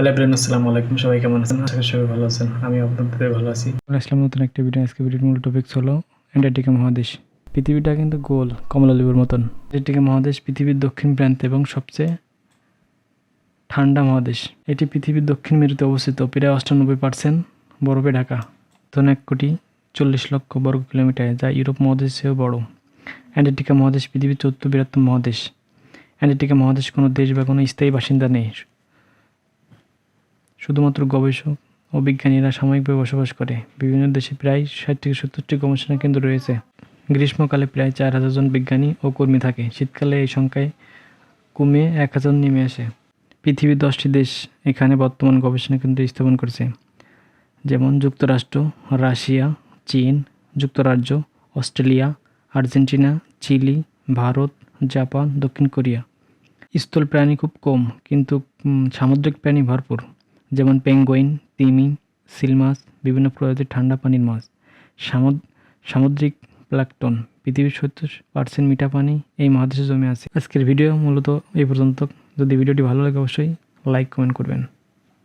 Hello আসসালামু আলাইকুম। সবাই কেমন আছেন? সবাই ভালো আছেন। আমি আপনাদের ভালো আছি। নতুন একটা ভিডিও আজকে ভিডিওর মূল টপিকস হলো অ্যান্টার্কটিকা মহাদেশ। পৃথিবীটা কিন্তু গোল, কমলা লেবুর মতন। অ্যান্টার্কটিকা মহাদেশ পৃথিবীর দক্ষিণ প্রান্তে এবং সবচেয়ে ঠান্ডা মহাদেশ। এটি পৃথিবীর দক্ষিণ মেরুতে অবস্থিত। প্রায় অষ্টানব্বই পার্সেন্ট বরফে ঢাকা। ধরুন এক কোটি চল্লিশ লক্ষ বর্গ কিলোমিটার, যা ইউরোপ মহাদেশের চেয়েও বড়। অ্যান্টার্কটিকা মহাদেশ পৃথিবীর চতুর্থ বৃহত্তম মহাদেশ। অ্যান্টার্কটিকা মহাদেশ কোনো দেশ বা কোনো স্থায়ী বাসিন্দা নেই। শুধুমাত্র গবেষক ও বিজ্ঞানীরা সাময়িকভাবে বসবাস করে। বিভিন্ন দেশে প্রায় ষাট থেকে সত্তরটি গবেষণা কেন্দ্র রয়েছে। গ্রীষ্মকালে প্রায় চার হাজার জন বিজ্ঞানী ও কর্মী থাকে। শীতকালে এই সংখ্যায় কমে এক হাজার নেমে আসে। পৃথিবীর দশটি দেশ এখানে বর্তমান গবেষণা কেন্দ্র স্থাপন করেছে। যেমন যুক্তরাষ্ট্র, রাশিয়া, চীন, যুক্তরাজ্য, Australia, Argentina, Chile, Bharat, Japan, দক্ষিণ কোরিয়া। স্থল প্রাণী খুব কম, কিন্তু সামুদ্রিক প্রাণী ভরপুর। যেমন পেঙ্গুইন তিমি সিল মাছ, বিভিন্ন প্রজাতির ঠান্ডা পানির মাছ, সামুদ- সামুদ্রিক প্লাকটন, পৃথিবীর সত্তর পার্সেন্ট মিঠা পানি এই মহাদেশে জমে আছে। আজকের ভিডিও মূলত এই পর্যন্ত। যদি ভিডিওটি ভালো লাগে অবশ্যই লাইক কমেন্ট করবেন।